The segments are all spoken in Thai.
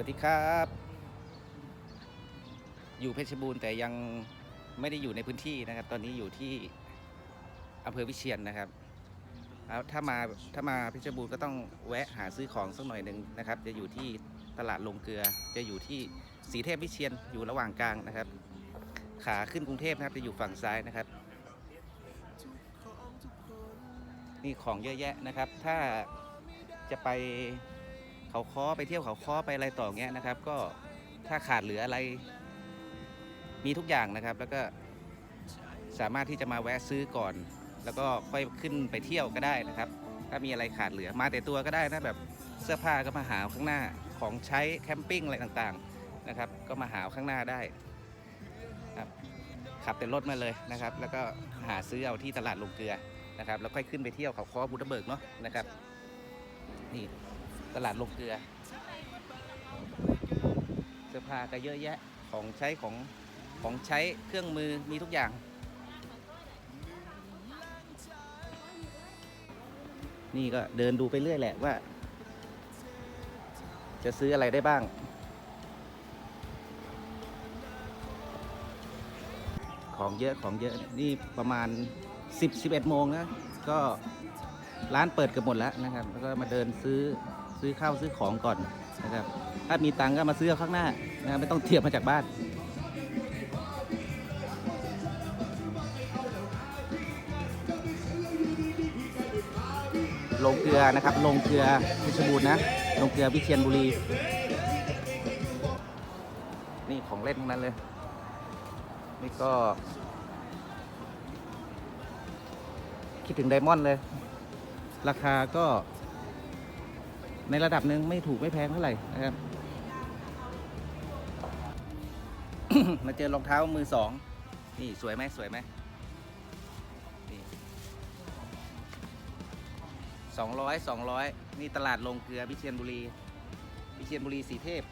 วัสดีครับ อยู่เพชรบูรณ์แต่ยังไม่ได้อยู่ในพื้นที่นะครับ ตอนนี้อยู่ที่อำเภอวิเชียนนะครับแล้วถ้ามาถ้ามาเพชรบูรณ์ก็ต้องแวะหาซื้อของสักหน่อยหนึ่งนะครับ จะอยู่ที่ตลาดลงเกลือ จะอยู่ที่สีเทพวิเชียนอยู่ระหว่างกลางนะครับ ขาขึ้นกรุงเทพนะครับ จะอยู่ฝั่งซ้ายนะครับ นี่ของเยอะแยะนะครับ ถ้าจะไป เขาค้อไปเที่ยวเขาค้อไปอะไรต่อเงี้ยนะครับ ก็ถ้าขาดเหลืออะไร มีทุกอย่างนะครับ แล้วก็สามารถที่จะมาแวะซื้อก่อน แล้วก็ค่อยขึ้นไปเที่ยวก็ได้นะครับ ถ้ามีอะไรขาดเหลือมาแต่ตัวก็ได้นะแบบเสื้อผ้าก็มาหาข้างหน้าของใช้แคมปิ้งอะไรต่างๆนะครับ ก็มาหาข้างหน้าได้ครับขับแต่รถมาเลยนะครับ แล้วก็หาซื้อเอาที่ตลาดลงเกลือนะครับ แล้วค่อยขึ้นไปเที่ยวเขาค้อบุตเบิกเนาะนะครับนี่ ตลาดลงเกลือ เสื้อผ้าก็เยอะแยะของใช้ของของใช้เครื่องมือมีทุกอย่าง นี่ก็เดินดูไปเรื่อยแหละว่า จะซื้ออะไรได้บ้าง ของเยอะของเยอะนี่ประมาณ 10 11โมงนะก็ร้านเปิดเกือบหมดแล้วนะครับ แล้วก็มาเดินซื้อ ซื้อข้าวซื้อของก่อนนะครับ ถ้ามีตังก็มาซื้อข้างหน้านะครับไม่ต้องเทียบมาจากบ้าน ลงเกลือนะครับ ลงเกลือเพชบูรณ์นะ ลงเกลือวิเชียรบุรี นี่ของเล่นทั้งนั้นเลย นี่ก็ คิดถึงไดมอนด์เลย ราคาก็ ในระดับหนึ่งไม่ถูกไม่แพงเท่าไหร่นะครับมาเจอรองเท้ามือสองนี่สวยไหมสวยไหมนี่สองร้อยสองร้อยนี่ตลาดลงเกลือพิเชียนบุรีพิเชียนบุรีสีเทพ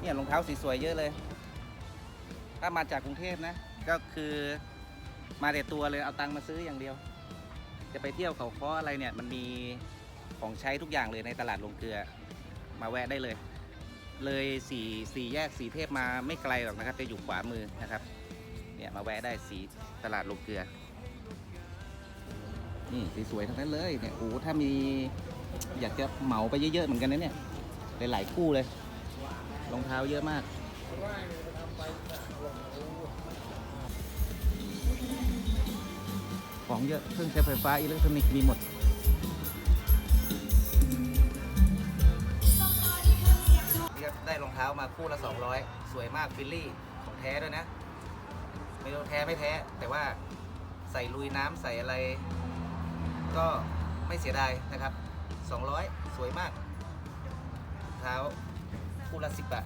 เนี่ยรองเท้าสีสวยเยอะเลย ถ้ามาจากกรุงเทพนะ ก็คือมาแต่ตัวเลยเอาตังค์มาซื้ออย่างเดียว จะไปเที่ยวเขาค้ออะไรเนี่ยมันมี ของใช้ทุกอย่างเลยในตลาดลงเกลือมาแวะได้เลย เลยสี่สี่แยกสีเทพมาไม่ไกลหรอกนะครับ จะอยู่ขวามือนะครับ เนี่ยมาแวะได้สีตลาดลงเกลือนี่สวยๆทั้งนั้นเลยเนี่ยโอ้ถ้ามีอยากจะเหมาไปเยอะๆเหมือนกันนะเนี่ยหลายๆคู่เลยรองเท้าเยอะมากของเยอะเครื่องใช้ไฟฟ้าอิเล็กทรอนิกส์มีหมด้ามาคู่ละ200 สวยมากฟิลลี่ของแท้ด้วยนะ ไม่รู้แท้ไม่แท้ แต่ว่าใส่ลุยน้ำใส่อะไร ก็ไม่เสียดายนะครับ 200 สวยมากเท้าคู่ละ10บาท